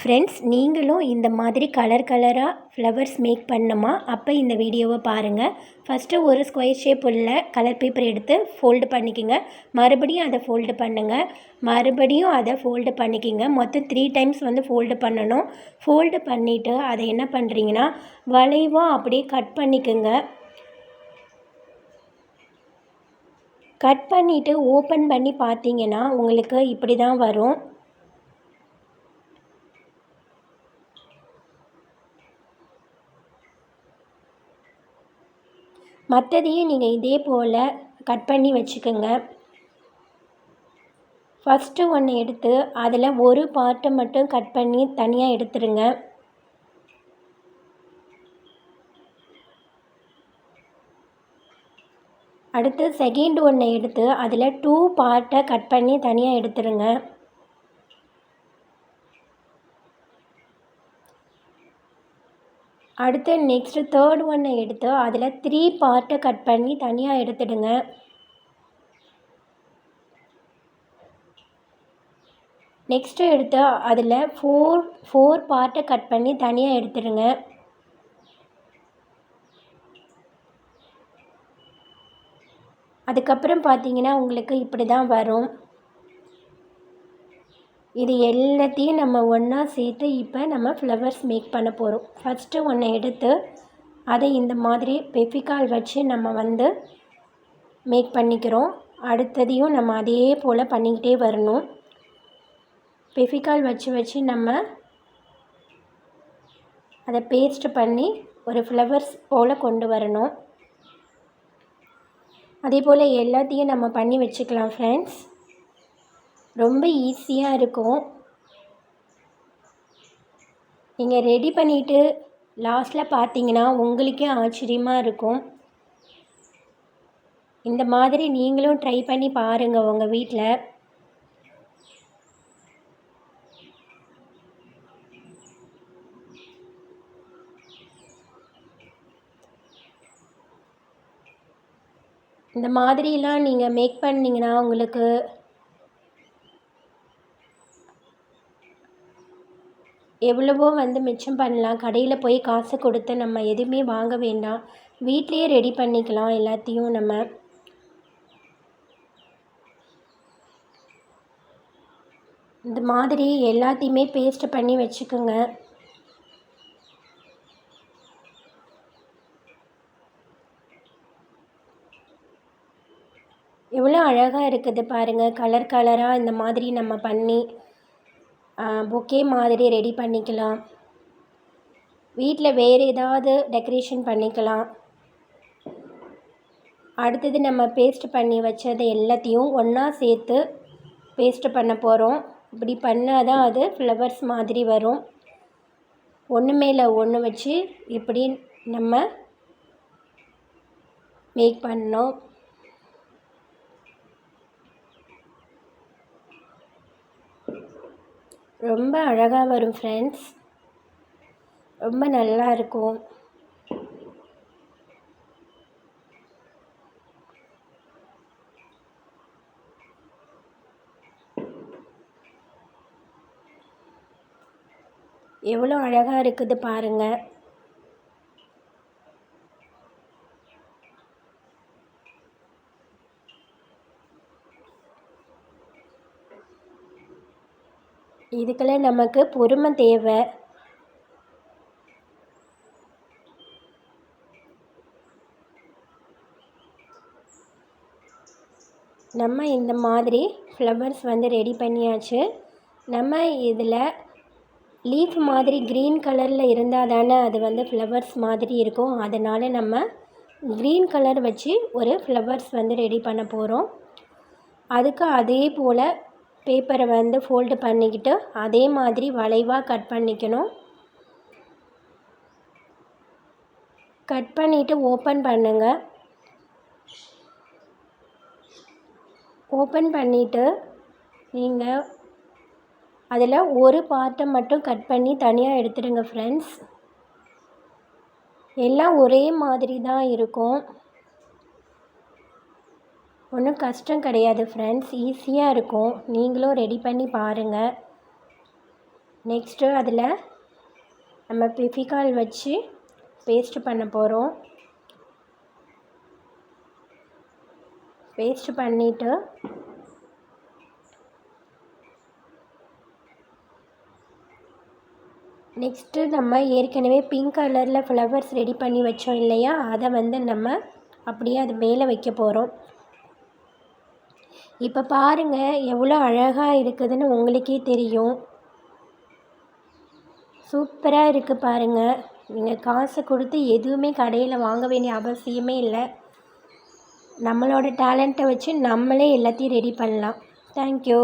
Friends நீங்களும் இந்த மாதிரி கலர் கலராக ஃப்ளவர்ஸ் மேக் பண்ணுமா அப்போ இந்த வீடியோவை பாருங்கள் ஃபஸ்ட்டு ஒரு ஸ்கொயர் ஷேப் உள்ள கலர் பேப்பர் எடுத்து ஃபோல்டு பண்ணிக்கோங்க. மறுபடியும் அதை ஃபோல்டு பண்ணுங்கள் மறுபடியும் அதை ஃபோல்டு பண்ணிக்கோங்க. மொத்தம் த்ரீ டைம்ஸ் வந்து ஃபோல்டு பண்ணணும். ஃபோல்டு பண்ணிவிட்டு அதை என்ன பண்ணுறீங்கன்னா வளைவாக அப்படியே கட் பண்ணிக்கோங்க. கட் பண்ணிவிட்டு ஓப்பன் பண்ணி பார்த்தீங்கன்னா உங்களுக்கு இப்படி தான் வரும். மற்றதையும் நீங்கள் இதே போல் கட் பண்ணி வச்சுக்கோங்க. ஃபஸ்ட்டு ஒன்று எடுத்து அதில் ஒரு பார்ட்டை மட்டும் கட் பண்ணி தனியாக எடுத்துருங்க. அடுத்து செகண்ட் ஒன்று எடுத்து அதில் டூ பார்ட்டை கட் பண்ணி தனியாக எடுத்துருங்க. அடுத்து நெக்ஸ்ட்டு தேர்ட் ஒன்னை எடுத்து அதில் த்ரீ பார்ட்டை கட் பண்ணி தனியாக எடுத்துடுங்க. நெக்ஸ்ட்டு எடுத்து அதில் ஃபோர் ஃபோர் பார்ட்டை கட் பண்ணி தனியாக எடுத்துடுங்க. அதுக்கப்புறம் பார்த்தீங்கன்னா உங்களுக்கு இப்படி தான் வரும். இது எல்லாத்தையும் நம்ம ஒன்றா சேர்த்து இப்போ நம்ம ஃப்ளவர்ஸ் மேக் பண்ண போகிறோம் ஃபஸ்ட்டு ஒன்று எடுத்து அதை இந்த மாதிரி பெஃபிகால் வச்சு நம்ம வந்து மேக் பண்ணிக்கிறோம். அடுத்ததையும் நம்ம அதே போல் பண்ணிக்கிட்டே வரணும். பெஃபிகால் வச்சு வச்சு நம்ம அதை பேஸ்ட் பண்ணி ஒரு ஃப்ளவர்ஸ் போல் கொண்டு வரணும். அதே போல் எல்லாத்தையும் நம்ம பண்ணி வச்சுக்கலாம் ஃப்ரெண்ட்ஸ் ரொம்ப ஈஸியாக இருக்கும். நீங்கள் ரெடி பண்ணிவிட்டு லாஸ்ட்டில் பார்த்தீங்கன்னா உங்களுக்கே ஆச்சரியமாக இருக்கும். இந்த மாதிரி நீங்களும் ட்ரை பண்ணி பாருங்கள் உங்கள் வீட்டில் இந்த மாதிரிலாம் நீங்கள் மேக் பண்ணிங்கன்னா உங்களுக்கு எவ்வளவோ வந்து மிச்சம் பண்ணலாம். கடையில் போய் காசு கொடுத்து நம்ம எதுவுமே வாங்க வேண்டாம். வீட்லேயே ரெடி பண்ணிக்கலாம் எல்லாத்தையும் நம்ம. இந்த மாதிரி எல்லாத்தையுமே பேஸ்ட் பண்ணி வச்சுக்கோங்க. எவ்வளோ அழகாக இருக்குது பாருங்கள் கலர் கலராக இந்த மாதிரி நம்ம பண்ணி பொக்கே மாதிரி ரெடி பண்ணிக்கலாம். வீட்டில் வேறு ஏதாவது டெக்கரேஷன் பண்ணிக்கலாம். அடுத்தது நம்ம பேஸ்ட் பண்ணி வச்சது எல்லாத்தையும் ஒன்றா சேர்த்து பேஸ்ட்டு பண்ண போகிறோம் இப்படி பண்ணால் தான் அது ஃப்ளவர்ஸ் மாதிரி வரும். ஒன்று மேலே ஒன்று வச்சு இப்படி நம்ம மேக் பண்ணோம் ரொம்ப அழகாக வரும் ஃப்ரெண்ட்ஸ் ரொம்ப நல்லா இருக்கும். எவ்வளோ அழகாக இருக்குது பாருங்கள் இதுக்கெல்லாம் நமக்கு பொறுமை தேவை. நம்ம இந்த மாதிரி ஃப்ளவர்ஸ் வந்து ரெடி பண்ணியாச்சு. நம்ம இதில் லீஃப் மாதிரி க்ரீன் கலரில் இருந்தால் தானே அது வந்து ஃப்ளவர்ஸ் மாதிரி இருக்கும். அதனால் நம்ம க்ரீன் கலர் வச்சு ஒரு ஃப்ளவர்ஸ் வந்து ரெடி பண்ண போகிறோம் அதுக்கு அதே போல் பேப்பரை வந்து ஃபோல்டு பண்ணிக்கிட்டு அதே மாதிரி வளைவாக கட் பண்ணிக்கணும். கட் பண்ணிவிட்டு ஓப்பன் பண்ணுங்கள் ஓப்பன் பண்ணிவிட்டு நீங்கள் அதில் ஒரு பார்ட்டை மட்டும் கட் பண்ணி தனியாக எடுத்துடுங்க ஃப்ரெண்ட்ஸ் எல்லாம் ஒரே மாதிரி தான் இருக்கும். ஒன்றும் கஷ்டம் கிடையாது ஃப்ரெண்ட்ஸ் ஈஸியாக இருக்கும். நீங்களும் ரெடி பண்ணி பாருங்கள் நெக்ஸ்ட்டு அதில் நம்ம பிஃபிகால் வச்சு பேஸ்ட்டு பண்ண போகிறோம் பேஸ்ட்டு பண்ணிவிட்டு நெக்ஸ்ட்டு நம்ம ஏற்கனவே பிங்க் கலரில் ஃப்ளவர்ஸ் ரெடி பண்ணி வச்சோம் இல்லையா? அதை வந்து நம்ம அப்படியே அது மேலே வைக்க போகிறோம் இப்போ பாருங்கள் எவ்வளோ அழகாக இருக்குதுன்னு உங்களுக்கே தெரியும். சூப்பராக இருக்குது பாருங்கள் நீங்கள் காசு கொடுத்து எதுவுமே கடையில் வாங்க வேண்டிய அவசியமே இல்லை. நம்மளோட டேலண்ட்டை வச்சு நம்மளே எல்லாத்தையும் ரெடி பண்ணலாம். தேங்க்யூ